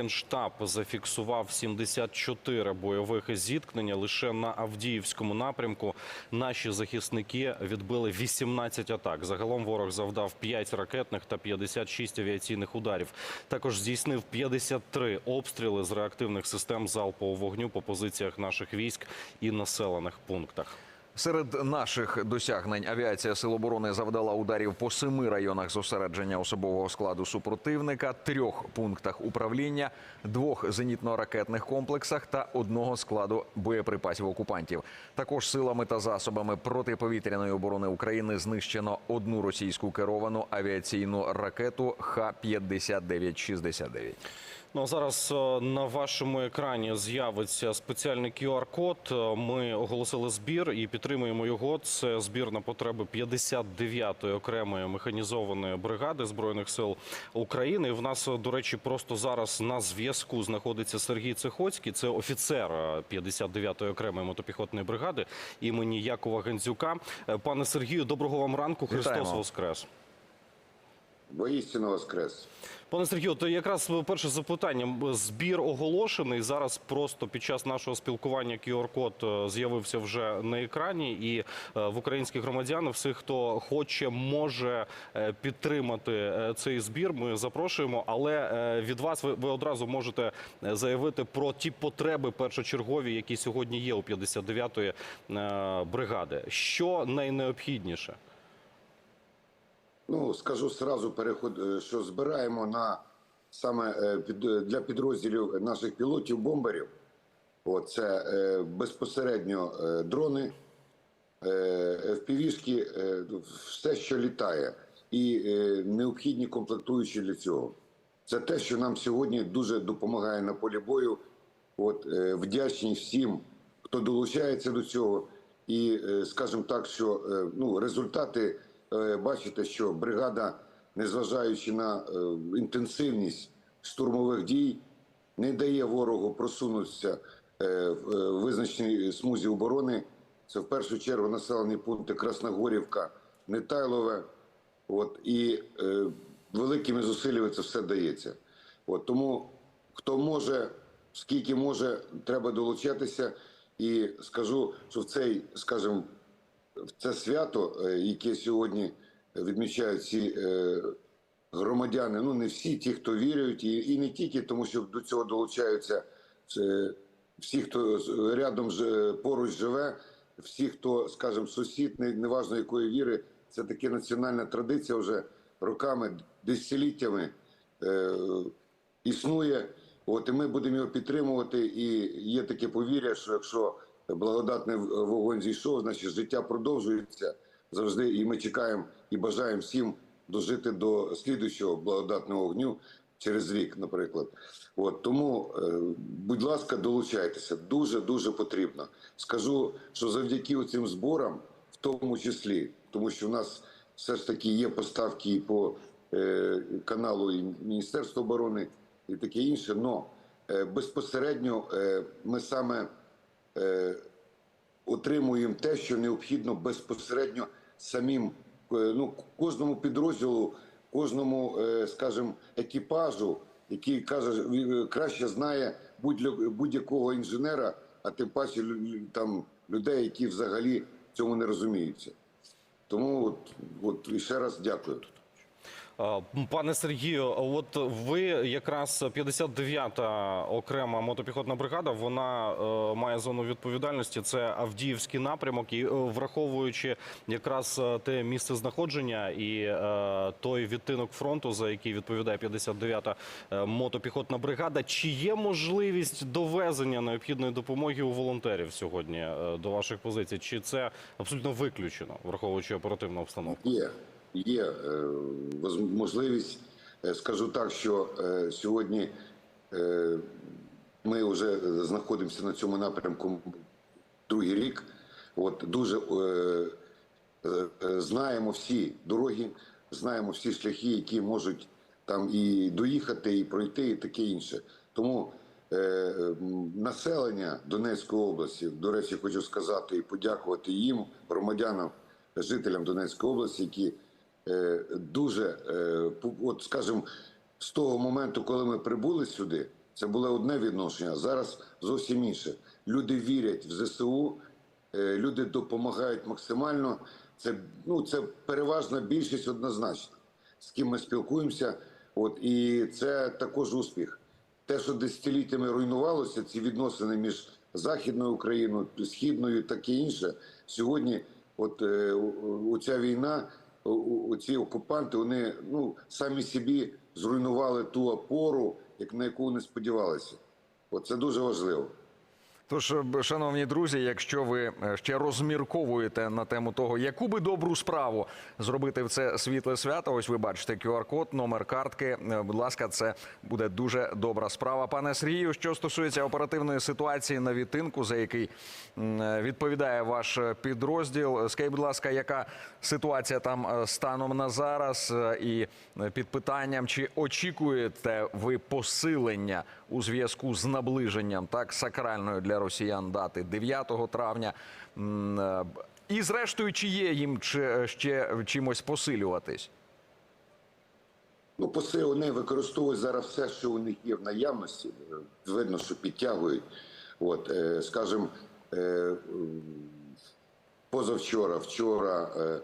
Генштаб зафіксував 74 бойових зіткнення лише на Авдіївському напрямку. Наші захисники відбили 18 атак. Загалом ворог завдав 5 ракетних та 56 авіаційних ударів. Також здійснив 53 обстріли з реактивних систем залпового вогню по позиціях наших військ і населених пунктах. Серед наших досягнень авіація Сил оборони завдала ударів по семи районах зосередження особового складу супротивника, трьох пунктах управління, двох зенітно-ракетних комплексах та одного складу боєприпасів окупантів. Також силами та засобами протиповітряної оборони України знищено одну російську керовану авіаційну ракету Х-5969. Ну а зараз е, на вашому екрані з'явиться спеціальний QR-код. Е, Ми оголосили збір і підтримуємо його. Це збір на потреби 59-ї окремої механізованої бригади збройних сил України. І в нас, е, до речі, просто зараз на зв'язку знаходиться Сергій Цехоцький. Це офіцер е, 59-ї окремої мотопіхотної бригади імені Якова Гандзюка. Е, Пане Сергію, доброго вам ранку. Христос. Воскрес. Воістину воскрес. Пане Сергію, то якраз перше запитання. Збір оголошений. Зараз просто під час нашого спілкування QR-код е, з'явився вже на екрані. І е, в українських громадян, всіх, хто хоче, може е, підтримати цей збір. Ми запрошуємо. Але від вас ви, ви одразу можете заявити про ті потреби першочергові, які сьогодні є у 59-ї е, бригади. Що найнеобхідніше? Ну скажу сразу, переход, що збираємо на саме е, під, для підрозділів наших пілотів бомберів. Це е, безпосередньо е, дрони, е, FPV-шки, е, все, що літає, і е, необхідні комплектуючі для цього. Це те, що нам сьогодні дуже допомагає на полі бою. От е, вдячні всім, хто долучається до цього. І е, скажімо так, що е, ну, результати бачите, що бригада, незважаючи на е, інтенсивність штурмових дій, не дає ворогу просунутися е, в е, визначеній смузі оборони. Це в першу чергу населені пункти Красногорівка, Нетайлове. От, і е, великими зусиллями це все дається. От, тому хто може, скільки може, треба долучатися. І скажу, що в цей, скажімо, в це свято, е, яке сьогодні відмічають ці е, громадяни, ну не всі, ті, хто вірять, і, не тільки, тому що до цього долучаються е, всі, хто рядом поруч живе, всі, хто, скажімо, сусід, неважно якої віри, це таке національна традиція вже роками, десятиліттями існує. От і ми будемо його підтримувати. І є таке повір'я, що якщо благодатний вогонь зійшов, значить життя продовжується завжди. І ми чекаємо і бажаємо всім дожити до слідуючого благодатного вогню через рік, наприклад. От тому, е, будь ласка, долучайтеся. Дуже дуже потрібно. Скажу, що завдяки цим зборам, в тому числі, тому що в нас все ж таки є поставки і по е, каналу і Міністерства оборони і таке інше. Но е, безпосередньо е, ми саме отримуємо те, що необхідно безпосередньо самим е, ну, кожному підрозділу, кожному, е, скажімо, екіпажу, який каже, е, краще знає будь- будь-якого інженера, а тим паче там людей, які взагалі в цьому не розуміються. Тому от, от ще раз дякую. А, Пане Сергію, от ви якраз 59-та окрема мотопіхотна бригада. Вона е, має зону відповідальності. Це Авдіївський напрямок. І е, враховуючи якраз е, те місце знаходження і е, той відтинок фронту, за який відповідає 59-та е, мотопіхотна бригада, чи є можливість довезення необхідної допомоги у волонтерів сьогодні е, до ваших позицій? Чи це абсолютно виключено, враховуючи оперативну обстановку? Є, є е, можливість. Е, Скажу так, що е, сьогодні ми вже знаходимося на цьому напрямку другий рік. От дуже знаємо всі дороги, знаємо всі шляхи, які можуть там і доїхати, і пройти, і таке інше. Тому населення Донецької області, до речі, хочу сказати і подякувати їм, громадянам, жителям Донецької області, які дуже, е, от скажімо, з того моменту, коли ми прибули сюди, Це було одне відношення. Зараз зовсім інше. Люди вірять в ЗСУ, е, люди допомагають максимально. Це, ну, це переважна більшість однозначно, з ким ми спілкуємося. От, і це також успіх. Те, що десятиліттями руйнувалося, ці відносини між Західною Україною, Східною, таке інше. Сьогодні, от е, у- війна, ці окупанти, вони ну, самі собі зруйнували ту опору, як на яку вони сподівалися. От це дуже важливо. Тож, шановні друзі, якщо ви е, ще розмірковуєте на тему того, яку би добру справу зробити в це світле свято, ось ви бачите QR-код, номер картки. Е, Будь ласка, це буде дуже добра справа. Пане Сергію, що стосується оперативної ситуації на відтинку, за який е, відповідає ваш підрозділ. Скажіть, будь ласка, яка ситуація там станом на зараз? І під питанням, чи очікуєте ви посилення у зв'язку з наближенням так сакральної для росіян дати 9 травня? Е, І зрештою, чи є їм чи- ще чимось посилюватись? Ну, поси вони використовують зараз все, що у них є в наявності. Е, Видно, що підтягують. От, е, скажімо, е, позавчора, вчора, е,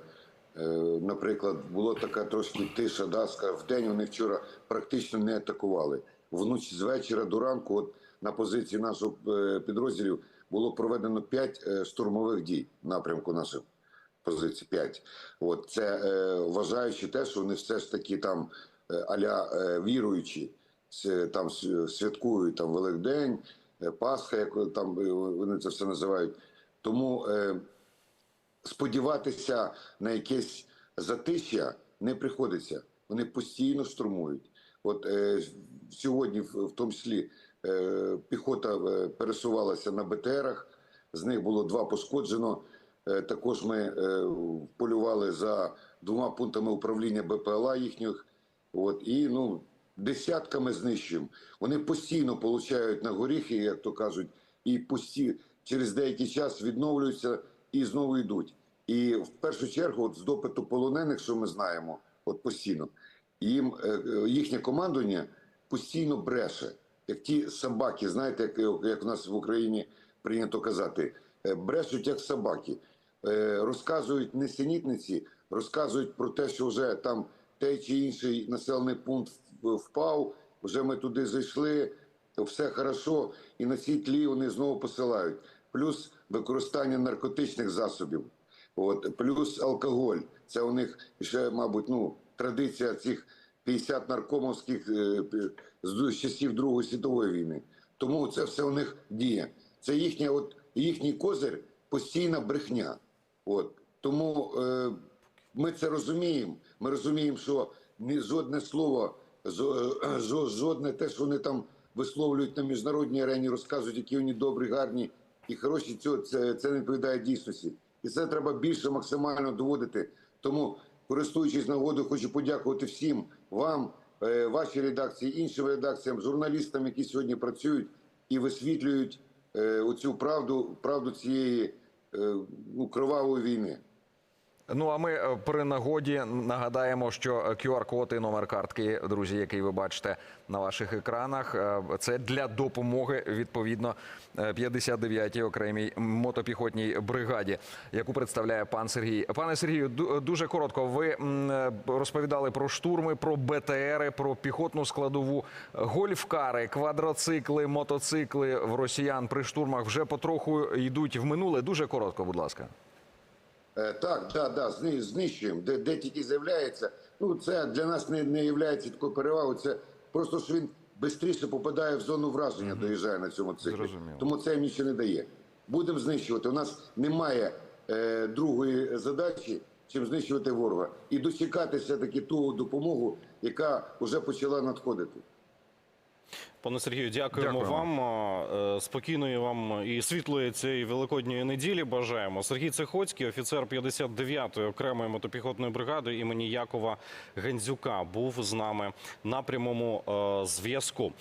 е, наприклад, була така трошки тиша, да, в день вони вчора практично не атакували. Вночі з вечора до ранку, от на позиції нашого е, підрозділів, було проведено 5 штурмових дій в напрямку наших позицій 5. От це е, вважаючи те, що вони все ж таки там е, аля е, віруючі, там святкують там Великдень, е, Пасха, як там е, вони це все називають. Тому е, сподіватися на якесь затища не приходиться. Вони постійно штурмують. От е, сьогодні, в, в тому числі, е, піхота е, пересувалася на БТРах, з них було два пошкоджено. Е, також ми е, полювали за двома пунктами управління БПЛА їхніх. От, і ну, десятками знищуємо. Вони постійно получають на горіхи, як то кажуть, і пості, через деякий час відновлюються і знову йдуть. І в першу чергу, от з допиту полонених, що ми знаємо, от постійно, їм е, е, їхнє командування постійно бреше, як ті собаки, знаєте, як, як у нас в Україні прийнято казати, е, брешуть як собаки. Е, Розказують несенітниці, розказують про те, що вже там той чи інший населений пункт впав, вже ми туди зайшли, все хорошо, і на цій тлі вони знову посилають. Плюс використання наркотичних засобів, от, плюс алкоголь. Це у них ще, мабуть, ну, традиція цих 50 наркомовських е, з часів Другої світової війни. Тому це все у них діє. Це їхня, от, їхній козир постійна брехня. От. Тому е, ми це розуміємо. Ми розуміємо, що ні жодне слово, жо- жодне те, що вони там висловлюють на міжнародній арені, розказують, які вони добрі, гарні і хороші, цього це, це не відповідає дійсності. І це треба більше максимально доводити. Тому, користуючись нагодою, хочу подякувати всім вам, е, вашій редакції, іншим редакціям, журналістам, які сьогодні працюють і висвітлюють е, оцю правду, правду цієї е, ну, кривавої війни. Ну а ми е, при нагоді нагадаємо, що QR-код і номер картки, друзі, який ви бачите на ваших екранах, е, це для допомоги відповідно е, 59-й окремій мотопіхотній бригаді, яку представляє пан Сергій. Пане Сергію, дуже коротко. Ви е, розповідали про штурми, про БТРи, про піхотну складову, гольфкари, квадроцикли, мотоцикли в росіян при штурмах вже потроху йдуть в минуле. Дуже коротко, будь ласка. Е, Так, да, да, знищуємо. Де, де тільки з'являється. Ну, це для нас не, не є такою перевагою. Це просто що він швидше попадає в зону враження, доїжджає на цьому циклі. Зрозуміло. Тому це їм нічого не дає. Будемо знищувати. У нас немає е, другої задачі, чим знищувати ворога. І дочекатися таки ту допомогу, яка вже почала надходити. Пане Сергію, дякуємо Дякую. вам. Е, Спокійної вам і світлої цієї великодньої неділі. Бажаємо. Сергій Цехоцький, офіцер 59-ї окремої мотопіхотної бригади імені Якова Гензюка, був з нами на прямому е, зв'язку.